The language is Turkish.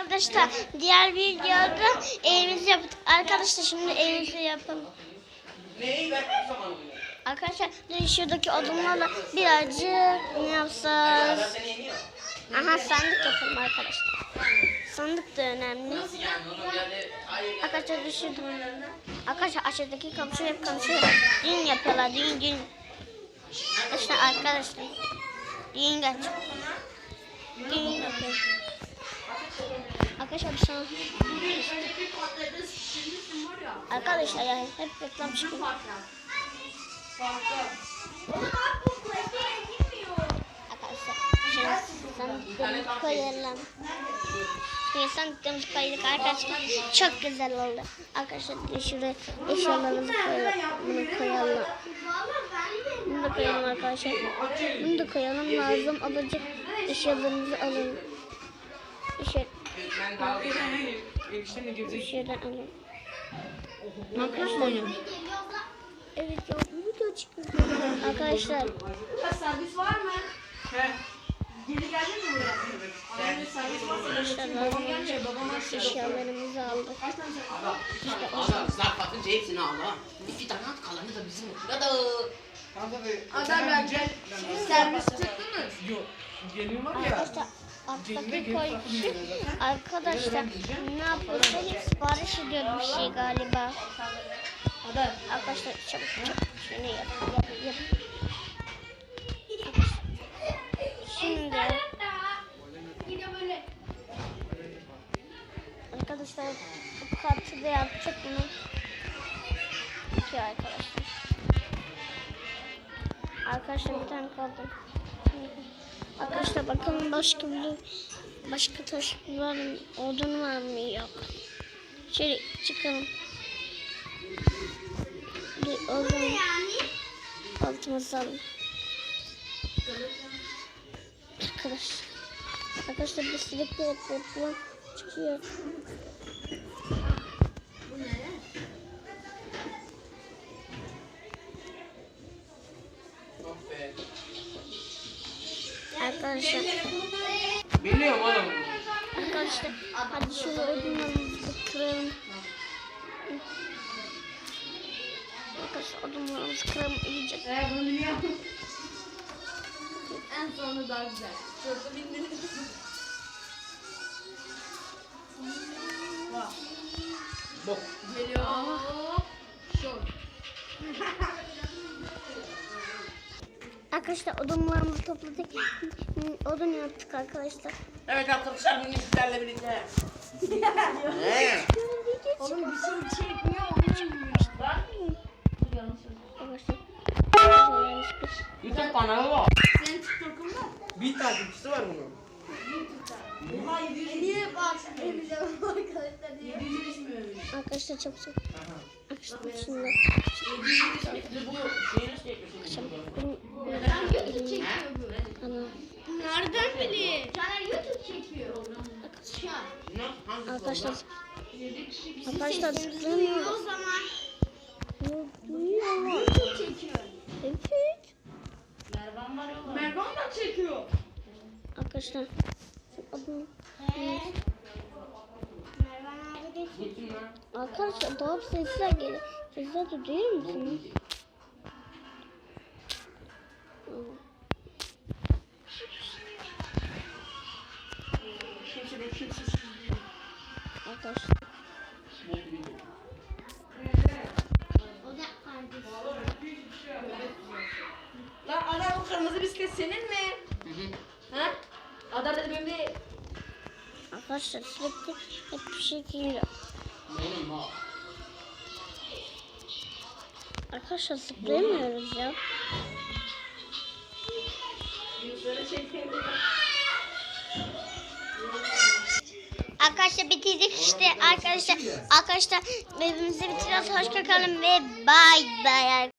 Arkadaşlar diğer videoda evimizi yaptık. Arkadaşlar şimdi evimizi yapalım. Arkadaşlar şuradaki odunlarla birazcık ne yeniyorum. Aha sandık yapalım arkadaşlar. Sandık da önemli. Arkadaşlar düşürdüm. Arkadaşlar aşağıdaki komşu hep konuşuyor. Düğün yapıyorlar düğün düğün. Arkadaşlar arkadaşlar. Düğün geç. Düğün yapıyor. Arkadaşlar bir sana. Arkadaşlar ya hep reklam çıkıyor. Sandıklarımızı koyalım. Şimdi sandıklarımızı koyduk arkadaşlar. Çok güzel oldu. Arkadaşlar şuraya eşyalarımızı koyalım. Bunu koyalım. Bunu da koyalım arkadaşlar. Bunu da koyalım. Lazım olacak eşyalarımızı alalım. Şöyle, Ben daha Eniştemle şöyle alalım. Arkadaşlar. Evet ya bu da çıkıyor. Arkadaşlar Ha, servis var mı? He. Geri geldin mi buraya? Annemde servis varsa arkadaşlar lazım olacak eşyalarımızı aldık. kaç tane servis? Adam zar patınca hepsini al ha. İki tane at kalanı da bizim. Hadi. Adam ben gel. Servis çıktı mı? Yok. Gelin var ya. Arkadaşlar Arkadaşlar ne yapıyoruz? Hep sipariş ediyor bir şey galiba. Arkadaşlar çabuk çabuk şunu yap yap yap. Şimdi arkadaşlar bu kartı da yapacak bunu. İki arkadaşlar. Arkadaşlar bir tane kaldı. Arkadaşlar bakalım başka bir başka taş var mı? Odun var mı? Yok. Şöyle çıkalım. Bir odun. Altımızı alalım. Arkadaşlar. Arkadaşlar bir sürekli yapılan çıkıyor. Arkadaşlar. Biliyorum oğlum. Arkadaşlar hadi şöyle odunlarımızı kıralım. Arkadaşlar odunlarımızı kıralım iyice. Evet bunu biliyorum. En sonu daha güzel. Çok bindiniz. Bok. Geliyor. Şok. Arkadaşlar odunlarımızı topladık. Odun yaptık arkadaşlar. Evet arkadaşlar bugün sizlerle birlikte. Ne? Oğlum bir şey çekmiyor onu bilmiyor işte. Arkadaşlar. Yanlış bir YouTube kanalı var. Senin TikTok'un var. Bir takipçisi var bunun. Oha 700 Niye bak elimize arkadaşlar diye. 700 düşmüyor. Arkadaşlar çok çok. Arkadaşlar şimdi 700 istekli bu şeyi nasıl yapıyorsun? YouTube çekiyor bu. ana Nereden bileyim? Arkadaşlar arkadaşlar zıplamıyor. O zaman. YouTube çekiyor. Evet. Mervan da çekiyor. Arkadaşlar şu Arkadaşlar dolap sesler geliyor. Sesler de duyuyor musunuz? Arkadaşlar. Lan ana o kırmızı bisiklet senin mi? Hı hı. Ha? Adam dedi benim değil. Arkadaşlar sürekli hep bir şey geliyor. Arkadaşlar zıplayamıyoruz ya. Arkadaşlar bitirdik işte arkadaşlar. Arkadaşlar evimizi bitiriyoruz. Hoşça kalın ve bay bay.